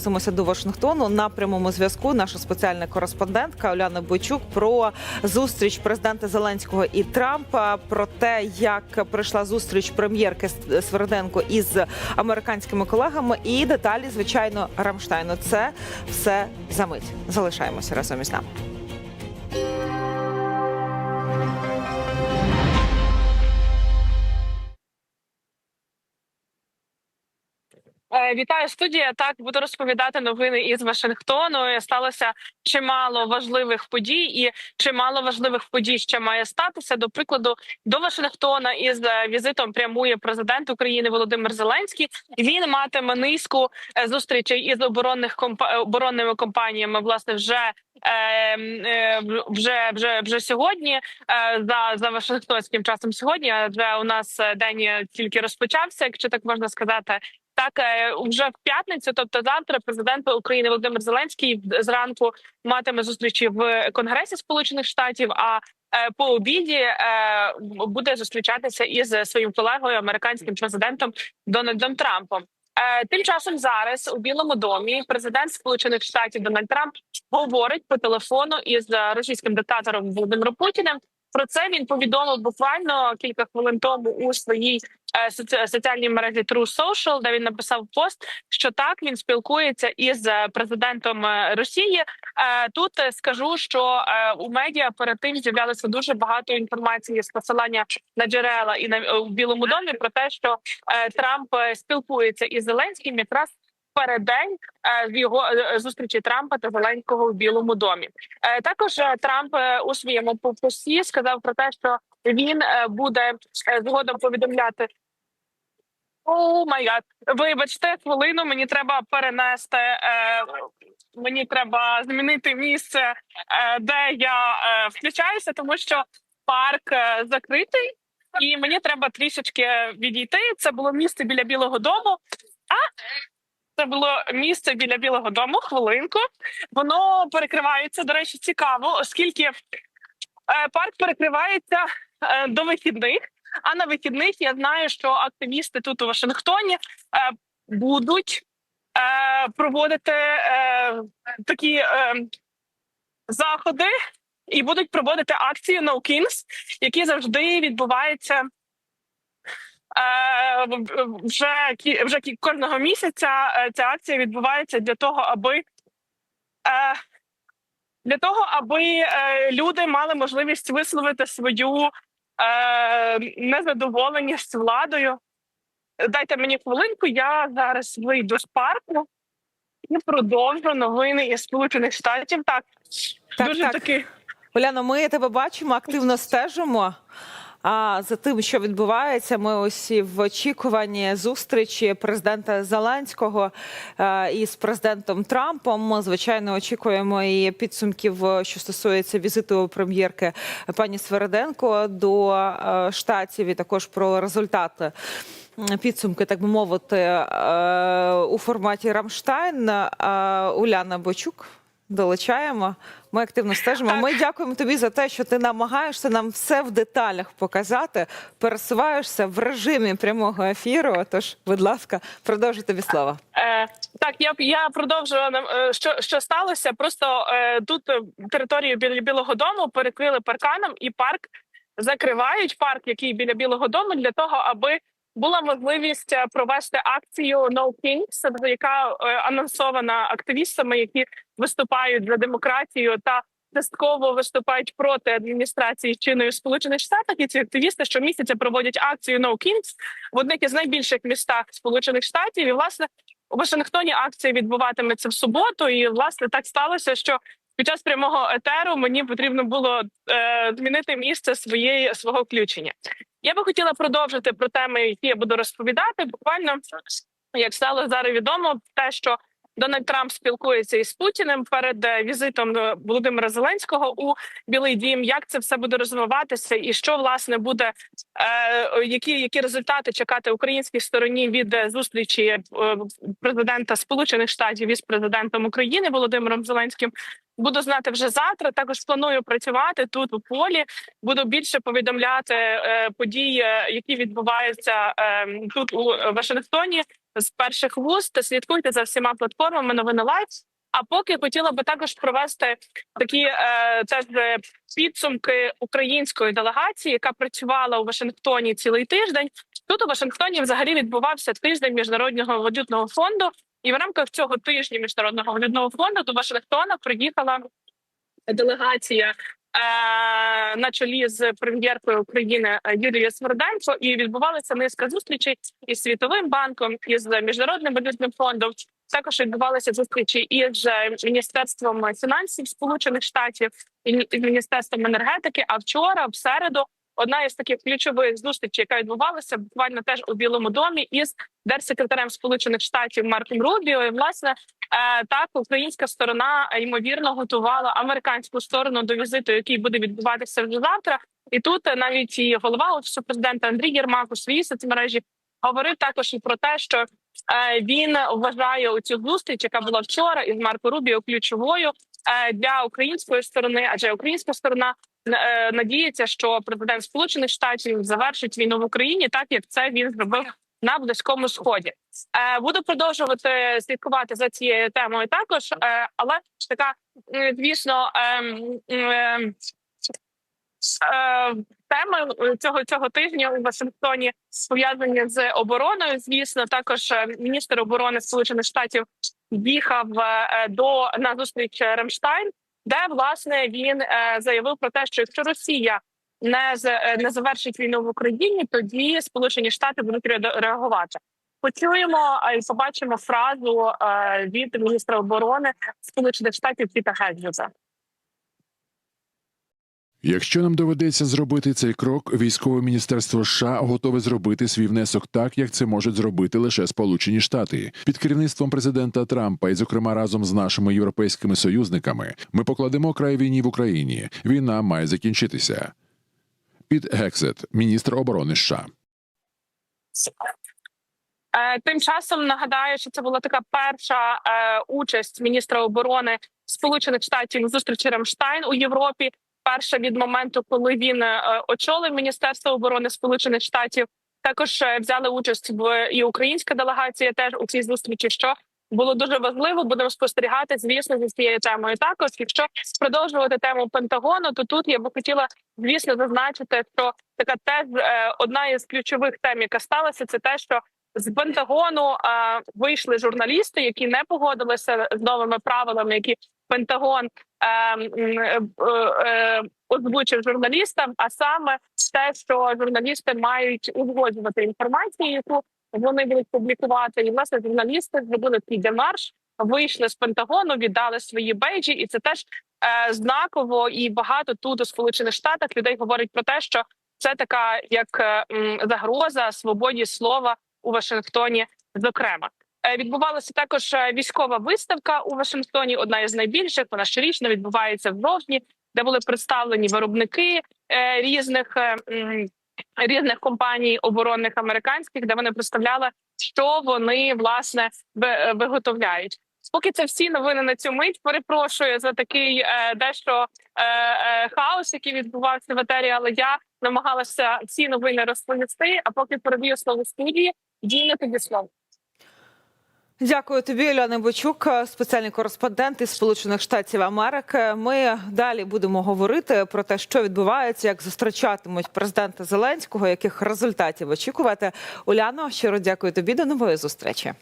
Переносимося до Вашингтону на прямому зв'язку. Наша спеціальна кореспондентка Оляна Бойчук про зустріч президента Зеленського і Трампа, про те, як пройшла зустріч прем'єрки Сверденко із американськими колегами, і деталі, звичайно, Рамштайну. Це все за мить. Залишаємося разом із нами. Вітаю студія. Так буду розповідати новини із Вашингтону. Сталося чимало важливих подій, і чимало важливих подій ще має статися. До прикладу, до Вашингтона із е, візитом прямує президент України Володимир Зеленський. Він матиме низку е, зустрічей із оборонних компа... оборонними компаніями. Власне, вже е, е, вже вже вже сьогодні. Е, за за Вашингтонським часом сьогодні. Адже у нас е, день тільки розпочався, якщо так можна сказати. Так, е, вже в п'ятницю, тобто завтра, президент України Володимир Зеленський зранку матиме зустрічі в Конгресі Сполучених Штатів. А е, по обіді е, буде зустрічатися із своїм колегою, американським президентом Дональдом Трампом. Тим часом зараз у Білому домі президент Сполучених Штатів Дональд Трамп говорить по телефону із російським диктатором Володимиром Путіним. Про це він повідомив буквально кілька хвилин тому у своїй соціальній мережі True Social, де він написав пост, що так він спілкується із е, президентом е, Росії. Е, Тут е, скажу, що е, у медіа перед тим з'являлося дуже багато інформації з посилання на джерела і на е, в Білому домі про те, що е, Трамп е, спілкується із Зеленським якраз. Переддень е, в його е, зустрічі Трампа та Зеленського в Білому домі. Е, Також е, Трамп е, у своєму пості сказав про те, що він е, буде е, згодом повідомляти. О май гад, вибачте хвилину. Мені треба перенести. Е, мені треба змінити місце, е, де я е, включаюся, тому що парк е, закритий, і мені треба трішечки відійти. Це було місце біля Білого Дому. А це було місце біля Білого Дому. Хвилинку. Воно перекривається. До речі, цікаво, оскільки е, парк перекривається е, до вихідних. А на вихідних я знаю, що активісти тут у Вашингтоні е, будуть е, проводити е, такі заходи і будуть проводити акцію No Kings, які завжди відбуваються. Вже вже кожного місяця ця акція відбувається для того, аби для того, аби люди мали можливість висловити свою незадоволеність владою. Дайте мені хвилинку, я зараз вийду з парку і продовжу новини із Сполучених Штатів. Так, Так, дуже так. таки. Оляно, ми тебе бачимо, активно стежимо. А за тим, що відбувається, ми усі в очікуванні зустрічі президента Зеленського е, із президентом Трампом. Ми, звичайно, очікуємо і підсумків, що стосується візиту прем'єрки пані Свереденко до е, штатів, і також про результати. Підсумки, так би мовити, е, у форматі Рамштайн Уляна Бочук. Долучаємо. Ми активно стежимо. Ми дякуємо тобі за те, що ти намагаєшся нам все в деталях показати. Пересуваєшся в режимі прямого ефіру. Тож, будь ласка, продовжуй тобі слово. Е, так, я я продовжую е, що, що сталося. Просто е, тут е, територію біля Білого Дому перекрили парканом, і парк закривають парк, який біля Білого Дому, для того, аби була можливість е, провести акцію No Kings, яка е, анонсована активістами, які виступають за демократію та частково виступають проти адміністрації чинної сполучених штатів. І ці активісти щомісяця проводять акцію No Kings в одних із найбільших містах Сполучених Штатів. І власне у Вашингтоні акція відбуватиметься в суботу. І власне так сталося, що під час прямого етеру мені потрібно було е, змінити місце своєї свого включення. Я би хотіла продовжити про теми, які я буду розповідати. Буквально як стало зараз відомо, те, що Дональд Трамп спілкується із Путіним перед е, візитом е, Володимира Зеленського у Білий Дім. Як це все буде розвиватися, і що власне буде які, які результати чекати українській стороні від зустрічі президента Сполучених Штатів із президентом України Володимиром Зеленським? Буду знати вже завтра. Також планую працювати тут у полі. Буду більше повідомляти е, події, е, які відбуваються е, тут у Вашингтоні. з перших вуст. Слідкуйте за всіма платформами новини Лайф. А поки хотіла би також провести такі е, теж підсумки української делегації, яка працювала у Вашингтоні цілий тиждень. Тут у Вашингтоні взагалі відбувався тиждень міжнародного валютного фонду, і в рамках цього тижня міжнародного валютного фонду до Вашингтона приїхала делегація. е, На чолі з прем'єркою України Юлією Сверденко і відбувалася низка зустрічей із світовим банком, із міжнародним валютним фондом. Також відбувалися зустрічі із міністерством фінансів Сполучених Штатів і міністерством енергетики. А вчора, в середу, одна із таких ключових зустрічей, яка відбувалася буквально теж у Білому домі, із держсекретарем Сполучених Штатів Марком Рубіо. І, власне, е, так українська сторона е, ймовірно готувала американську сторону до візиту, який буде відбуватися вже завтра. І тут е, навіть і голова офісу президента Андрій Єрмак у своїй соцмережі говорив також і про те, що він вважає цю зустріч, яка була вчора, із Марко Рубіо ключовою для української сторони, адже українська сторона надіється, що президент Сполучених Штатів завершить війну в Україні, так як це він зробив на близькому сході. Е, Буду продовжувати слідкувати за цією темою також, е, але така, звісно, ем, ем, е, теми цього цього тижня у Вашингтоні пов'язані з обороною. Звісно, також е, міністр оборони Сполучених Штатів їхав е, до на зустріч Ремштайн, де власне він е, заявив про те, що якщо Росія не е, не завершить війну в Україні, тоді Сполучені Штати будуть ре- реагувати. Почуємо і побачимо фразу е, від міністра оборони Сполучених Штатів Піта Гедджета. Якщо нам доведеться зробити цей крок, військове міністерство США готове зробити свій внесок так, як це можуть зробити лише Сполучені Штати. Під керівництвом президента Трампа і, зокрема, разом з нашими європейськими союзниками, ми покладемо край війні в Україні. Війна має закінчитися. Під Гексет, міністр оборони США. Е, Тим часом нагадаю, що це була така перша е, участь міністра оборони Сполучених Штатів зустрічі Рамштайн у Європі. Перша від моменту, коли він е, очолив Міністерство оборони Сполучених Штатів. Також е, взяли участь в і українська делегація теж у цій зустрічі. Що було дуже важливо, будемо спостерігати, звісно, за цією темою. Також, якщо продовжувати тему Пентагону, то тут я би хотіла, звісно, зазначити, що така теж е, одна із ключових тем, яка сталася, це те, що з Пентагону е, вийшли журналісти, які не погодилися з новими правилами, які Пентагон м, е, е, озвучив журналістам. А саме те, що журналісти мають узгоджувати інформацію, яку вони будуть публікувати, і власне журналісти зробили такий демарш, вийшли з Пентагону, віддали свої бейджі, і це теж е, знаково і багато тут у Сполучених Штатах людей говорить про те, що це така як е, загроза свободі слова у Вашингтоні. Зокрема, Е, відбувалася також е, військова виставка у Вашингтоні. Одна із найбільших. Вона щорічно відбувається в жовтні, де були представлені виробники е, різних різних компаній оборонних американських, де вони представляли, що вони власне ви- виготовляють. Поки це всі новини на цю мить. Перепрошую за такий е, дещо е, е, хаос, який відбувався в етері, але я намагалася ці новини розповісти. А поки передаю слово студії, дійно слово. Дякую тобі, Ільона Бочук, спеціальний кореспондент із Сполучених Штатів Америки. Ми далі будемо говорити про те, що відбувається, як зустрічатимуть президента Зеленського, яких результатів очікувати. Уляно, щиро дякую тобі. До нової зустрічі.